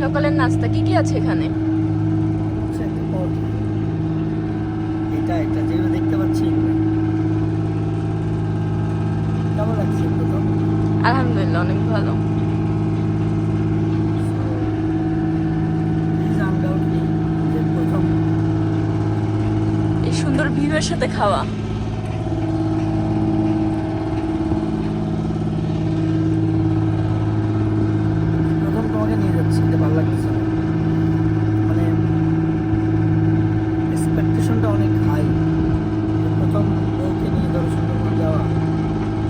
সকালের নাস্তা কি কি আছে এখানে? এটা এটা যেগুলো দেখতে পাচ্ছি। কেমন লাগছে আলহামদুলিল্লাহ অনেক ভালো Please undoubtedly যে প্রথম এই সুন্দর ভিউয়ের সাথে খাওয়া প্রথম তোমাকে নিয়ে যাচ্ছি এটা ভালো লাগতেছে না। মানে এক্সপেকটেশনটা অনেক হাই প্রথম বউকে নিয়ে ধরো সুন্দরবন যাওয়া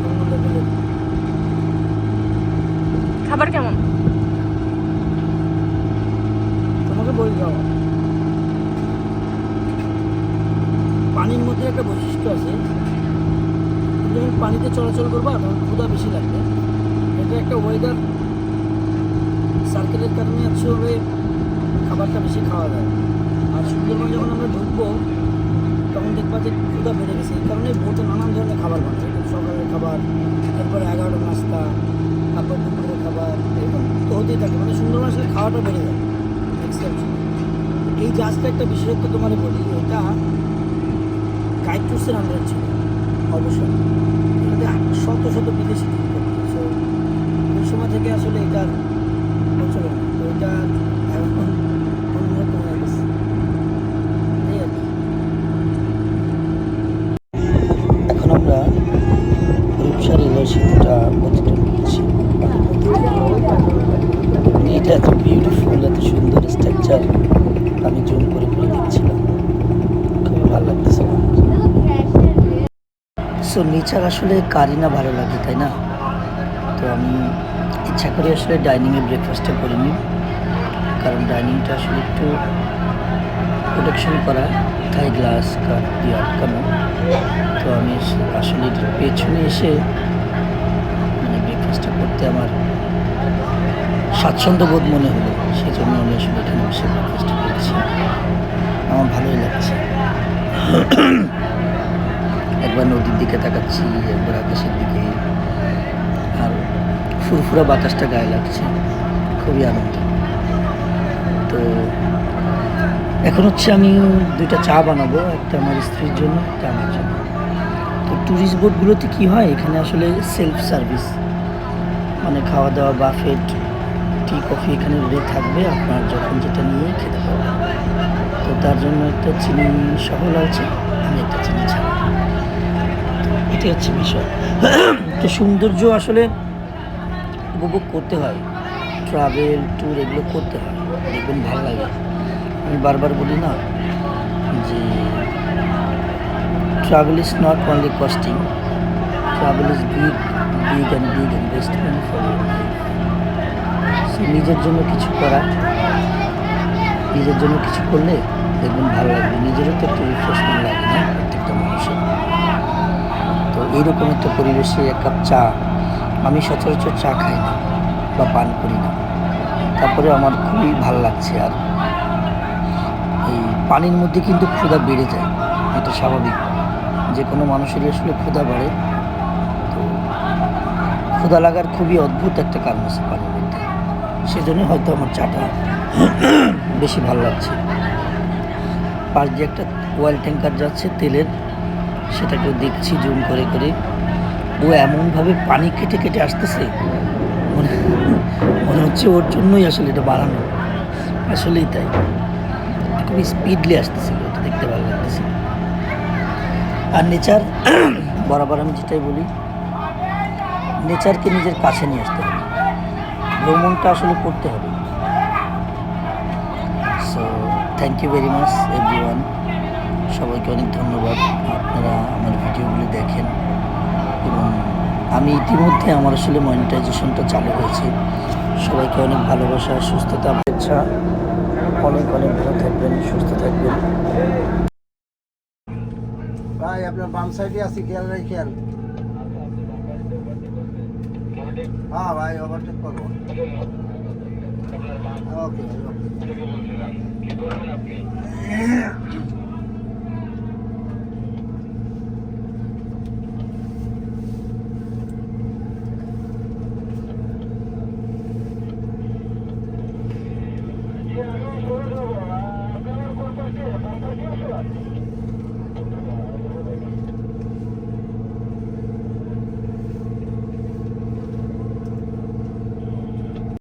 অন্য লেভেলের খাবার কেমন? তোমাকে বই যাওয়া। মধ্যে একটা বৈশিষ্ট্য আছে। যখন পানিতে চলাচল করবা, তখন ক্ষুদা বেশি লাগবে। এটা একটা ওয়েদার সার্কেলের কারণে আসলে খাবারটা বেশি খাওয়া যায়। আর সুন্দরবন যখন আমরা ঢুকবো তখন দেখবা যে ক্ষুধা বেড়ে গেছে। এই কারণে বোটে নানান ধরনের খাবার বানায়। সকালের খাবার, তারপরে এগারোটা নাস্তা, তারপর দুপুরের খাবার, এরকম তো হতেই থাকে। মানে সুন্দরবন আসলে খাওয়াটা বেড়ে যায়। এই জাহাজটা একটা বিশেষত্ব তোমার বলি, এটা গাইড ট্যুরসের আন্ডারে ছিল। অবশ্যই শত শত বিদেশি So, ওই সময় থেকে আসলে এটার প্রচলন তো এটা এখন অন্যরকম হয়ে গেছে। এখন আমরা রূপসা রেলওয়ে সেতুটা অতিক্রম করছি। এটা এত বিউটিফুল এত সুন্দর স্ট্রাকচার আমি জুম করে করে দেখছিলাম খুবই ভালো লাগতেছে সো নেচার আসলে কারি না ভালো লাগে, তাই না? তো আমি ইচ্ছা করি আসলে ডাইনিংয়ে ব্রেকফাস্টটা করিনি কারণ ডাইনিংটা আসলে একটু প্রোটেকশন করা থাই গ্লাস কাপ দিয়ে আটকানো তো আমি আসলে এটার পেছনে এসে মানে ব্রেকফাস্টটা করতে আমার স্বাচ্ছন্দ্য বোধ মনে হলো। সেই জন্য আমি আসলে এখানে বসে ব্রেকফাস্ট করছি। আমার ভালোই লাগছে। একবার নদীর দিকে তাকাচ্ছি, একবার আকাশের দিকে। আর ফুরফুরা বাতাসটা গায়ে লাগছে, খুবই আনন্দ। তো এখন হচ্ছে আমি দুইটা চা বানাবো, একটা আমার স্ত্রীর জন্য, একটা আমার জন্য। তো ট্যুরিস্ট বোর্ডগুলোতে কী হয়, এখানে আসলে সেলফ সার্ভিস মানে খাওয়া দাওয়া বাফেট টি কফি এখানে রেডি থাকবে আপনার যখন যেটা নিয়ে খেতে পারবেন তো তার জন্য একটা চিনি সহ লাগছে আমি একটা চিনি ছাড়া। এটা হচ্ছে বিষয়। তো সৌন্দর্য আসলে উপভোগ করতে হয়। ট্রাভেল ট্যুর এগুলো করতে হয়। দেখবেন ভালো লাগে। আমি বারবার বলি না যে travel is not only costing travel is big big and big investment for নিজের জন্য কিছু করা, নিজের জন্য কিছু করলে দেখবেন ভালো লাগবে। নিজেরও তো একটু রিফ্রেশমেন্ট এইরকম একটা পরিবেশে এক কাপ চা। আমি সচরাচর চা খাই না বা পান করি না। তারপরে আমার খুবই ভালো লাগছে আর এই পানির মধ্যে কিন্তু ক্ষুধা বেড়ে যায়, এটা স্বাভাবিক। যে কোনো মানুষেরই আসলে ক্ষুধা বাড়ে। তো ক্ষুধা লাগার খুবই অদ্ভুত একটা কারণ আছে পানির মধ্যে। সেজন্য হয়তো আমার চাটা বেশি ভালো লাগছে। পাশ দিয়ে একটা ওয়েল ট্যাঙ্কার যাচ্ছে, তেলের সেটাকেও দেখছি জুম করে করে। ও এমনভাবে পানি কেটে কেটে আসতেছে, মনে মনে হচ্ছে ওর জন্যই আসলে এটা বাড়ানো। আসলেই তাই। খুবই স্পিডলি আসতেছিল এটা দেখতে ভালো লাগতেছে। আর নেচার, বরাবর আমি যেটাই বলি, নেচারকে নিজের কাছে নিয়ে আসতে হবে। ভ্রমণটা আসলে করতে হবে। So thank you very much everyone সবাইকে অনেক ধন্যবাদ। আপনারা আমার ভিডিওগুলি দেখেন এবং আমি ইতিমধ্যে আমার আসলে মনিটাইজেশনটা চালু হয়েছে সবাইকে অনেক ভালোবাসা, সুস্থতা ইচ্ছা অনেক অনেক ভালো থাকবেন, সুস্থ থাকবেন। ভাই, আপনার বাম সাইডে আছি, খেয়াল রাখেন। হ্যাঁ ভাই ওভারটেক করব। ওকে ওকে।